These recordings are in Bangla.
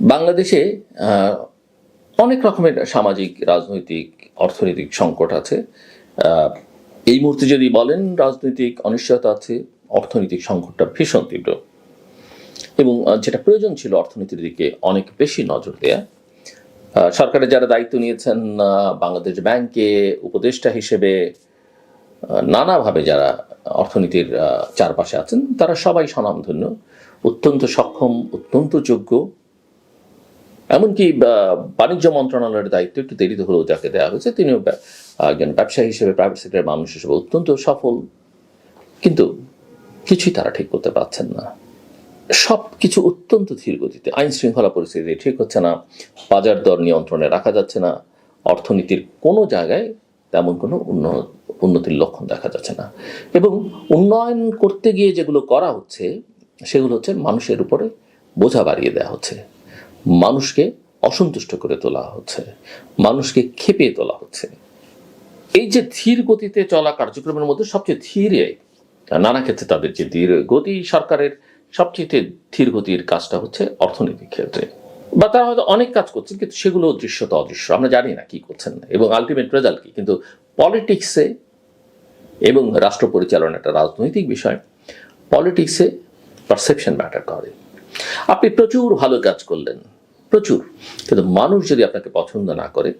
বাংলাদেশে অনেক রকমের সামাজিক রাজনৈতিক অর্থনৈতিক সংকট আছে। এই মুহূর্তে যদি বলেন রাজনৈতিক অনিশ্চয়তা আছে অর্থনৈতিক সংকটটা ভীষণ তীব্র। এবং যেটা প্রয়োজন ছিল অর্থনীতির দিকে অনেক বেশি নজর দেয়া। আহ, সরকারের যারা দায়িত্ব নিয়েছেন বাংলাদেশ ব্যাংকে উপদেষ্টা হিসেবে নানাভাবে যারা অর্থনীতির চারপাশে আছেন তারা সবাই স্বনামধন্য। অত্যন্ত সক্ষম অত্যন্ত যোগ্য। এমনকি বাণিজ্য মন্ত্রণালয়ের দায়িত্ব একটু দেরিতে হলেও যাকে দেওয়া হয়েছে, তিনিও একজন ব্যবসায়ী হিসেবে প্রাইভেট সেক্টরের মানুষ হিসেবে অত্যন্ত সফল। কিন্তু কিছুই তারা ঠিক করতে পারছেন না। সব কিছু অত্যন্ত ধীর গতিতে। আইন শৃঙ্খলা পরিস্থিতি ঠিক হচ্ছে না, বাজার দর নিয়ন্ত্রণে রাখা যাচ্ছে না, অর্থনীতির কোনো জায়গায় তেমন কোনো উন্ন- উন্নতির লক্ষণ দেখা যাচ্ছে না। এবং উন্নয়ন করতে গিয়ে যেগুলো করা হচ্ছে, সেগুলো হচ্ছে মানুষের উপরে বোঝা বাড়িয়ে দেওয়া হচ্ছে। মানুষকে অসন্তুষ্ট করে তোলা হচ্ছে, মানুষকে খেপিয়ে তোলা হচ্ছে। এই যে ধীর গতিতে চলা কার্যক্রমের মধ্যে সবচেয়ে ধীরে, নানা ক্ষেত্রে তাদের যে ধীর গতি সরকারের সবচেয়ে ধীর গতির কাজটা হচ্ছে অর্থনৈতিক ক্ষেত্রে। বা তারা হয়তো অনেক কাজ করছেন, কিন্তু সেগুলো দৃশ্যত অদৃশ্য। আমরা জানি না কি করছেন এবং আলটিমেট রেজাল্ট কি, কিন্তু পলিটিক্সে এবং রাষ্ট্র পরিচালনা একটা রাজনৈতিক বিষয় পলিটিক্সে পারসেপশন ম্যাটার করে। আপনি প্রচুর ভালো কাজ করলেন। প্রচুর। কিন্তু মানুষ যদি আপনাকে পছন্দ না করে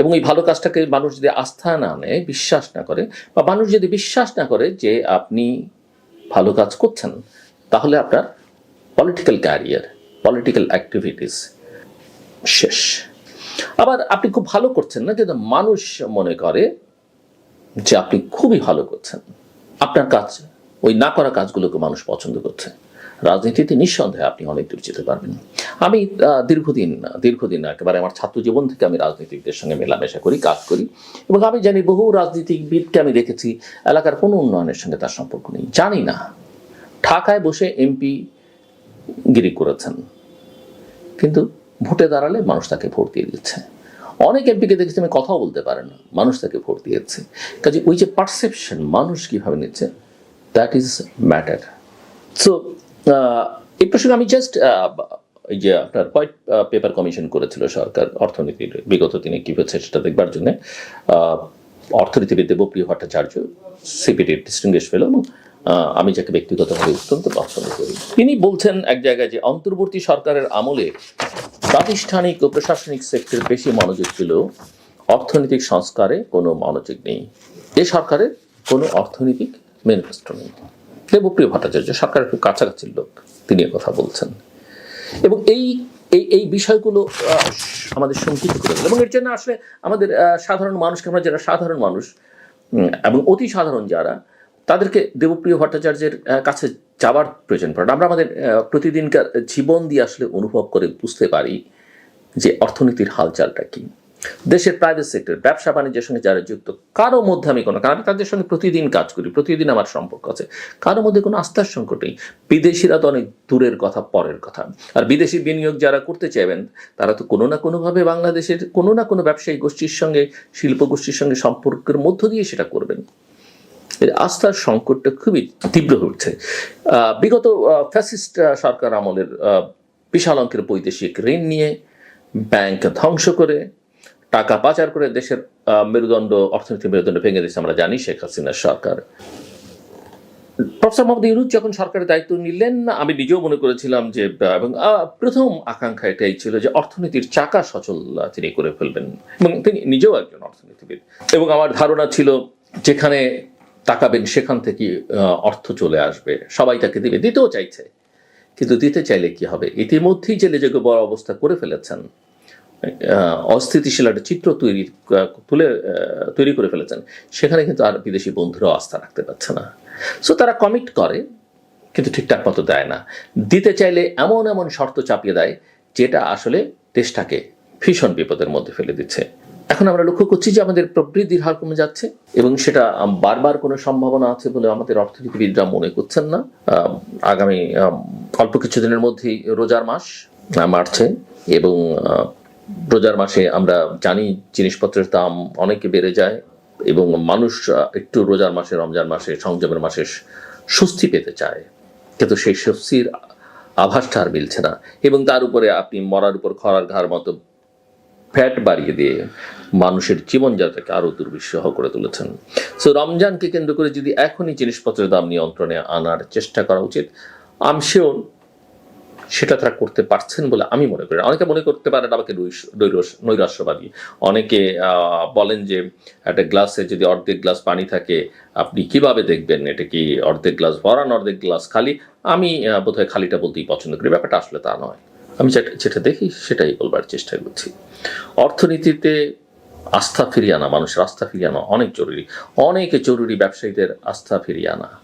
এবং এই ভালো কাজটাকে মানুষ যদি আস্থা না নেয়, বিশ্বাস না করে বা মানুষ যদি বিশ্বাস না করে যে আপনি ভালো কাজ করছেন, তাহলে আপনার পলিটিক্যাল ক্যারিয়ার পলিটিক্যাল অ্যাক্টিভিটিস শেষ। আবার আপনি খুব ভালো করছেন না, কিন্তু মানুষ মনে করে যে আপনি খুবই ভালো করছেন। আপনার কাজ, ওই না করা কাজগুলোকে মানুষ পছন্দ করছে। রাজনীতিতে নিঃসন্দেহে আপনি অনেক দূর যেতে পারবেন। আমি দীর্ঘদিন দীর্ঘদিন একেবারে আমার ছাত্র জীবন থেকে আমি রাজনীতিকদের সঙ্গে মেলামেশা করি, কাজ করি এবং আমি জানি বহু রাজনীতিবিদকে আমি দেখেছি, এলাকার কোনো উন্নয়নের সঙ্গে তার সম্পর্ক নেই। জানি না। ঢাকায় বসে এমপি গিরি করেছেন। কিন্তু ভোটে দাঁড়ালে মানুষ তাকে ভোট দিয়ে দিচ্ছে। অনেক এমপিকে দেখেছি, আমি কথাও বলতে পারে না, মানুষ তাকে ভোট দিয়েছে। কাজে ওই যে পারসেপশন মানুষ কীভাবে নিচ্ছে দ্যাট ইজ ম্যাটার সো এই প্রসঙ্গে আমি জাস্ট এই যে আপনার হোয়াইট পেপার কমিশন করেছিল সরকার, অর্থনীতির বিগত দিনে কী হচ্ছে সেটা দেখবার জন্য অর্থনীতিবিদ দেবপ্রিয় ভট্টাচার্য সিপিডির ডিস্টিংগুইশ ফেলো এবং আমি যাকে ব্যক্তিগতভাবে অত্যন্ত পছন্দ করি, তিনি বলছেন এক জায়গায় যে অন্তর্বর্তী সরকারের আমলে প্রাতিষ্ঠানিক ও প্রশাসনিক সেক্টর বেশি মনোযোগ ছিল, অর্থনৈতিক সংস্কারে কোনো মনোযোগ নেই। এ সরকারের কোনো অর্থনৈতিক ম্যানিফেস্টো নেই। দেবপ্রিয় ভট্টাচার্য, সরকারের খুব কাছাকাছি লোক, তিনি কথা বলছেন। এবং এই এই এই বিষয়গুলো আমাদের শঙ্কিত করে এবং এর জন্য আসলে আমাদের সাধারণ মানুষকে, আমরা যারা সাধারণ মানুষ এবং অতি সাধারণ যারা, তাদেরকে দেবপ্রিয় ভট্টাচার্যের কাছে যাওয়ার প্রয়োজন পড়ে। আমরা আমাদের প্রতিদিনকার জীবন দিয়ে আসলে অনুভব করে বুঝতে পারি যে অর্থনীতির হালচালটা কি। দেশের প্রাইভেট সেক্টর ব্যবসা বাণিজ্যের সঙ্গে যারা যুক্ত কারও মধ্যে আমি কোনো কারণ তাদের সঙ্গে প্রতিদিন কাজ করি প্রতিদিন আমার সম্পর্ক আছে। কারও মধ্যে কোনো আস্থার সংকট নেই। বিদেশিরা তো অনেক দূরের কথা পরের কথা। আর বিদেশি বিনিয়োগ যারা করতে চাইবেন তারা তো কোনো না কোনোভাবে বাংলাদেশের কোনো না কোনো ব্যবসায়ী গোষ্ঠীর সঙ্গে শিল্প গোষ্ঠীর সঙ্গে সম্পর্কের মধ্য দিয়ে সেটা করবেন। আস্থার সংকটটা খুবই তীব্র আহ, বিগত ফ্যাসিস্ট সরকার আমলের বিশাল অঙ্কের বৈদেশিক ঋণ নিয়ে ব্যাংক ধ্বংস করে টাকা পাচার করে দেশের মেরুদণ্ড অর্থনীতির মেরুদণ্ড ভেঙে দিয়েছে আমরা জানি শেখ হাসিনার সরকার। প্রফেসর মোহাম্মদ ইউনুস যখন সরকারের দায়িত্ব নিলেন, আমি নিজেও মনে করেছিলাম যে এবং প্রথম আকাঙ্ক্ষা এটাই ছিল যে অর্থনীতির চাকা সচল তিনি করে ফেলবেন। এবং তিনি নিজেও একজন অর্থনীতিবিদ। এবং আমার ধারণা ছিল যেখানে তাকাবেন সেখান থেকে অর্থ চলে আসবে। সবাই তাকে দিবে। দিতেও চাইছে। কিন্তু দিতে চাইলে কি হবে? ইতিমধ্যেই যে লেজেকে বড় অবস্থা করে ফেলেছেন অস্থিতিশীল একটা চিত্র তৈরি তুলে তৈরি করে ফেলেছেন। সেখানে কিন্তু আর বিদেশি বন্ধুরাও আস্থা রাখতে পারছে না। সো তারা কমিট করে, কিন্তু ঠিকঠাক মতো দেয় না। দিতে চাইলে এমন এমন শর্ত চাপিয়ে দেয়, যেটা আসলে দেশটাকে ভীষণ বিপদের মধ্যে ফেলে দিচ্ছে। এখন আমরা লক্ষ্য করছি যে আমাদের প্রবৃদ্ধির হার কমে যাচ্ছে, এবং সেটা বারবার কোনো সম্ভাবনা আছে বলে আমাদের অর্থনীতিবিদরা মনে করছেন না। আগামী অল্প কিছুদিনের মধ্যেই রোজার মাস মার্চে এবং রোজার মাসে আমরা জানি জিনিসপত্রের দাম অনেকে বেড়ে যায় এবং মানুষ একটু রোজার মাসে, রমজান মাসে, সংযমের মাসে স্বস্তি পেতে চায়। কিন্তু সেই স্বস্তির আভাসটা আর মিলছে না। এবং তার উপরে আপনি মরার উপর খরার ঘাড় মতো ফ্যাট বাড়িয়ে দিয়ে মানুষের জীবনযাত্রাকে আরও দুর্বিষহ করে তুলেছেন। সো রমজানকে কেন্দ্র করে যদি এখনই জিনিসপত্রের দাম নিয়ন্ত্রণে আনার চেষ্টা করা উচিত আম শিওর সেটা তারা করতে পারছেন বলে আমি মনে করি অনেকে মনে করতে পারেন আমাকে নৈরাশ্যবাদী। অনেকে বলেন যে একটা গ্লাসে যদি অর্ধেক গ্লাস পানি থাকে, আপনি কীভাবে দেখবেন এটা কি অর্ধেক গ্লাস ভরান অর্ধেক গ্লাস খালি? আমি বোধহয় খালিটা বলতেই পছন্দ করি। ব্যাপারটা আসলে তা নয়। আমি যেটা দেখি সেটাই বলবার চেষ্টা করছি। অর্থনীতিতে আস্থা ফিরিয়ে আনা, মানুষের আস্থা ফিরিয়ে আনা অনেক জরুরি। অনেক জরুরি ব্যবসায়ীদের আস্থা ফিরিয়ে আনা।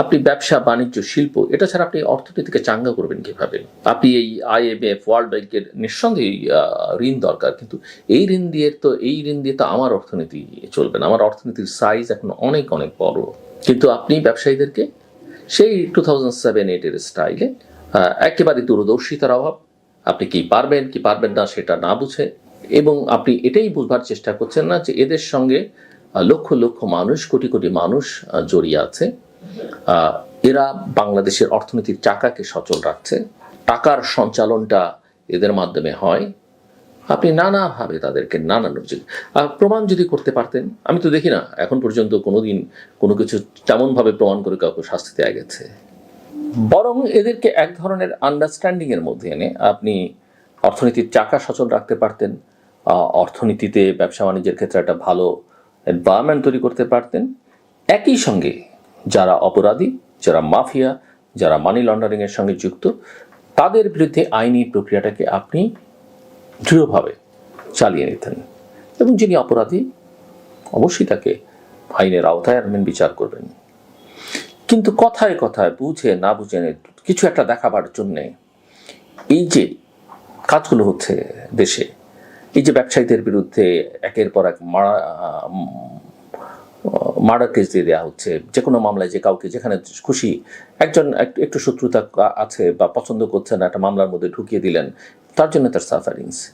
আপনি ব্যবসা, বাণিজ্য, শিল্প, এটা ছাড়া আপনি অর্থনীতিকে চাঙ্গা করবেন কীভাবে? আপনি এই আইএমএফ ওয়ার্ল্ড ব্যাংকের নিঃসন্দেহে ঋণ দরকার, কিন্তু এই ঋণ দিয়ে তো, এই ঋণ দিয়ে তো আমার অর্থনীতি চলবে না। আমার অর্থনীতির সাইজ এখন অনেক অনেক বড়। কিন্তু আপনি ব্যবসায়ীদেরকে সেই টু থাউজেন্ড সেভেন এইটের স্টাইলে একেবারে দূরদর্শিতার অভাব, আপনি কি পারবেন কি পারবেন না সেটা না বুঝে, এবং আপনি এটাই বুঝবার চেষ্টা করছেন না যে এদের সঙ্গে লক্ষ লক্ষ মানুষ, কোটি কোটি মানুষ জড়িয়ে আছে। এরা বাংলাদেশের অর্থনীতির চাকাকে সচল রাখছে। টাকার সঞ্চালনটা এদের মাধ্যমে হয়। আপনি নানাভাবে তাদেরকে নানান প্রমাণ যদি করতে পারতেন, আমি তো দেখি না, এখন পর্যন্ত কোনোদিন কোনো কিছু তেমনভাবে প্রমাণ করে কাউকে শাস্তি দেওয়া গেছে। বরং এদেরকে এক ধরনের আন্ডারস্ট্যান্ডিং এর মধ্যে এনে আপনি অর্থনীতির চাকা সচল রাখতে পারতেন অর্থনীতিতে ব্যবসা বাণিজ্যের ক্ষেত্রে একটা ভালো এনভায়রনমেন্ট তৈরি করতে পারতেন। একই সঙ্গে যারা অপরাধী, যারা মাফিয়া, যারা মানি লন্ডারিং এর সঙ্গে যুক্ত, তাদের বিরুদ্ধে আইনি প্রক্রিয়াটাকে আপনি দৃঢ়ভাবে চালিয়ে নিতেন। এবং যিনি অপরাধী, অবশ্যই তাকে আইনের আওতায় আনবেন, বিচার করবেন। কিন্তু কথায় কথায়, বুঝে না বুঝে কিছু একটা দেখাবার জন্যে এই যে কাজগুলো হচ্ছে দেশে, এই যে ব্যবসায়ীদের বিরুদ্ধে একের পর এক মারা মার্ডার কেস দিয়ে দেওয়া হচ্ছে যে কোনো মামলায় যে কাউকে, যেখানে খুশি একজন একটু- শত্রুতা আছে বা পছন্দ করছেন একটা মামলার মধ্যে ঢুকিয়ে দিলেন, তার জন্য তার সাফারিংস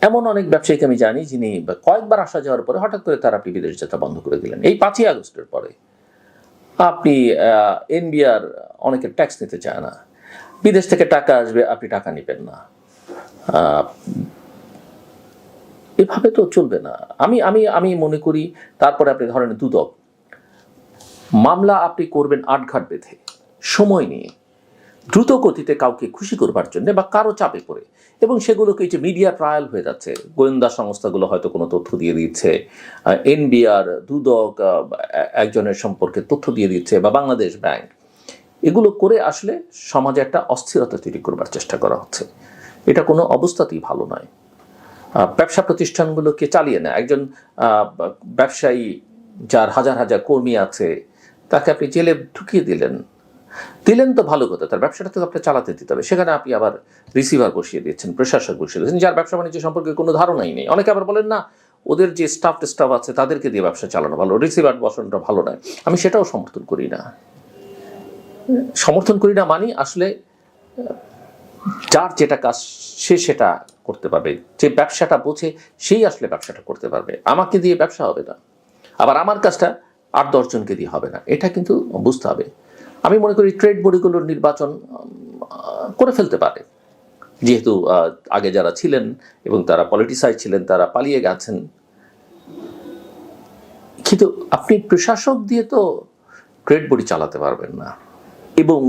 এমন অনেক ব্যবসায়ীকে আমি জানি যিনি কয়েকবার আসা যাওয়ার পরে হঠাৎ করে তারা আপনি বিদেশ যাত্রা বন্ধ করে দিলেন। এই পাঁচই আগস্টের পরে। আপনি এনবিআর অনেকে ট্যাক্স নিতে চায় না। বিদেশ থেকে টাকা আসবে, আপনি টাকা নেবেন না। এভাবে তো চলবে না। আমি আমি আমি মনে করি তারপরে আপনি ধরেন দুদক। মামলা আপনি করবেন আটঘাট বেঁধে। সময় নিয়ে। দ্রুত গতিতে কাউকে খুশি করবার জন্য বা কারও চাপে পড়ে। এবং সেগুলোকে যে মিডিয়া ট্রায়াল হয়ে যাচ্ছে, গোয়েন্দা সংস্থাগুলো হয়তো কোনো তথ্য দিয়ে দিচ্ছে এনবিআর, দুদক একজনের সম্পর্কে তথ্য দিয়ে দিচ্ছে বা বাংলাদেশ ব্যাংক। এগুলো করে আসলে সমাজে একটা অস্থিরতা তৈরি করবার চেষ্টা করা হচ্ছে। এটা কোনো অবস্থাতেই ভালো নয়। ব্যবসা প্রতিষ্ঠানগুলোকে চালিয়ে নেয়। একজন ব্যবসায়ী যার হাজার হাজার কর্মী আছে, তাকে আপনি জেলে ঢুকিয়ে দিলেন। দিলেন তো ভালো কথা, তার ব্যবসাটা তো আপনার চালাতে দিতে হবে। সেখানে আপনি আবার রিসিভার বসিয়ে দিচ্ছেন প্রশাসক বসিয়ে দিচ্ছেন যার ব্যবসা বাণিজ্য সম্পর্কে কোনো ধারণাই নেই। অনেকে আবার বলেন, না, ওদের যে স্টাফ স্টাফ আছে, তাদেরকে দিয়ে ব্যবসা চালানো ভালো রিসিভার বসানোটা ভালো নয়। আমি সেটাও সমর্থন করি না। সমর্থন করি না মানি আসলে, যার যেটা কাজ, সে সেটা করতে পারবে। যে ব্যবসাটা বোঝে, সেই আসলে ব্যবসাটা করতে পারবে। আমাকে দিয়ে ব্যবসা হবে না। আবার আমার কাজটা আট দশজনকে দিয়ে হবে না। এটা কিন্তু বুঝতে হবে। আমি মনে করি ট্রেড বডিগুলোর নির্বাচন করে ফেলতে পারে। যেহেতু আগে যারা ছিলেন এবং তারা পলিটিসাইজ ছিলেন, তারা পালিয়ে গেছেন। কিন্তু আপনি প্রশাসক দিয়ে তো ট্রেড বডি চালাতে পারবেন না। এবং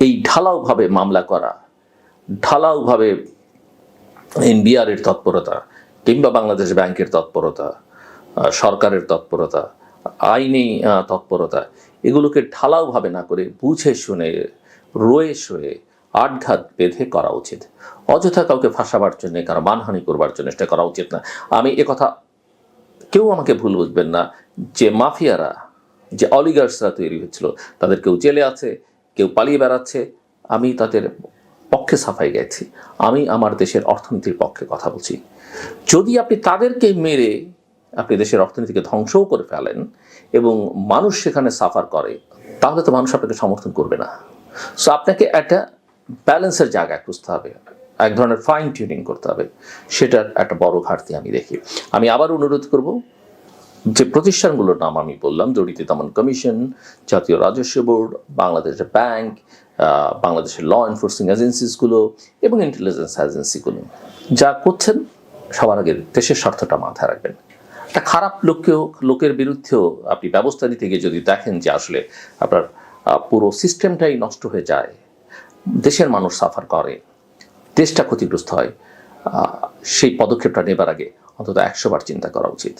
এই ঢালাওভাবে মামলা করা, ঢালাওভাবে এনবিআর এর তৎপরতা কিংবা বাংলাদেশ ব্যাংকের তৎপরতা সরকারের তৎপরতা, আইনি তৎপরতা, এগুলোকে ঢালাওভাবে না করে বুঝে শুনে, রয়ে শোয়ে আটঘাত বেঁধে করা উচিত। অযথা কাউকে ফাঁসাবার জন্য, কারও মানহানি করবার জন্য সেটা করা উচিত না। আমি একথা কেউ আমাকে ভুল বুঝবেন না। যে মাফিয়ারা, যে অলিগার্সরা তৈরি হয়েছিল, তাদের কেউ জেলে আছে, কেউ পালিয়ে বেড়াচ্ছে। আমি তাদের পক্ষে সাফাই গেছি। আমি আমার দেশের অর্থনীতির পক্ষে কথা বলছি। যদি আপনি তাদেরকে মেরে আপনি দেশের অর্থনীতিকে ধ্বংসও করে ফেলেন এবং মানুষ সেখানে সাফার করে, তাহলে তো মানুষ আপনাকে সমর্থন করবে না। সো আপনাকে একটা ব্যালেন্সের জায়গায় খুঁজতে হবে। এক ধরনের ফাইন টিউনিং করতে হবে। সেটার একটা বড় ঘাটতি আমি দেখি। আমি আবার অনুরোধ করব, যে প্রতিষ্ঠানগুলোর নাম আমি বললাম, জড়িত দমন কমিশন, জাতীয় রাজস্ব বোর্ড বাংলাদেশের ব্যাংক বাংলাদেশের ল এনফোর্সিং এজেন্সিসগুলো এবং ইন্টেলিজেন্স এজেন্সিগুলো যা করছেন, সবার আগে দেশের স্বার্থটা মাথায় রাখবেন। একটা খারাপ লোককেও, লোকের বিরুদ্ধেও আপনি ব্যবস্থা নিতে গিয়ে যদি দেখেন যে আসলে আপনার পুরো সিস্টেমটাই নষ্ট হয়ে যায়, দেশের মানুষ সাফার করে, দেশটা ক্ষতিগ্রস্ত হয় সেই পদক্ষেপটা নেবার আগে অন্তত একশোবার চিন্তা করা উচিত।